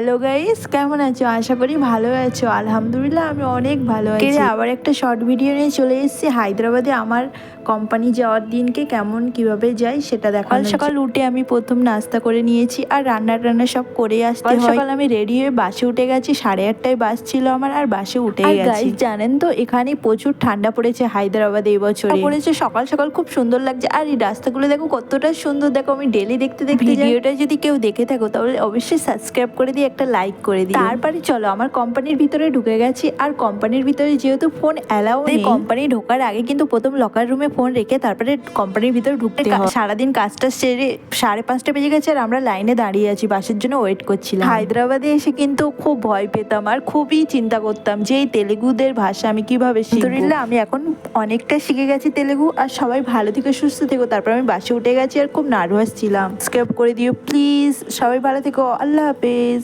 Hello guys কেমন আছো? আশা করি ভালো আছো। আলহামদুলিল্লাহ আমি অনেক ভালো আছি। আবার একটা শর্ট ভিডিও নিয়ে চলে এসেছি। হায়দ্রাবাদে আমার কোম্পানি যাওয়ার দিনকে কেমন কীভাবে যাই সেটা দেখা সকাল সকাল উঠে আমি প্রথম নাস্তা করে নিয়েছি আর রান্না টান্না সব করে আসতে হয়। সকাল আমি রেডি হয়ে বাসে উঠে গেছি। সাড়ে আটটায় বাস ছিল আমার আর বাসে উঠে গেছি। জানেন তো এখানে প্রচুর ঠান্ডা পড়েছে হায়দ্রাবাদে এবছর পড়েছে সকাল সকাল খুব সুন্দর লাগছে। আর এই রাস্তাগুলো দেখো কতটা সুন্দর। দেখো আমি ডেলি দেখতে দেখতে ভিডিওটা যদি কেউ দেখে থাকো তাহলে অবশ্যই সাবস্ক্রাইব করে দিয়ে একটা লাইক করে দিই তারপরে চলো আমার কোম্পানির ভিতরে ঢুকে গেছি। আর কোম্পানির ভিতরে যেহেতু ফোন অ্যালাউ নেই। কোম্পানি ঢোকার আগে কিন্তু প্রথম লকার রুমে ফোন রেখে তারপরে কোম্পানির ভিতরে ঢুকতে সারাদিন কাজটা সেরে সাড়ে পাঁচটা বেজে গেছে আর আমরা লাইনে দাঁড়িয়ে আছি বাসের জন্য ওয়েট করছিলাম। হায়দ্রাবাদে এসে কিন্তু খুব ভয় পেতাম আর খুবই চিন্তা করতাম যে এই তেলেগুদের ভাষা আমি কীভাবে শিখব। আমি এখন অনেকটা শিখে গেছি তেলেগু আর সবাই ভালো থেকে সুস্থ থেকো। তারপর আমি বাসে উঠে গেছি আর খুব নার্ভাস ছিলাম। স্কেপ করে দিও প্লিজ সবাই ভালো থেকো। আল্লাহ হাফেজ।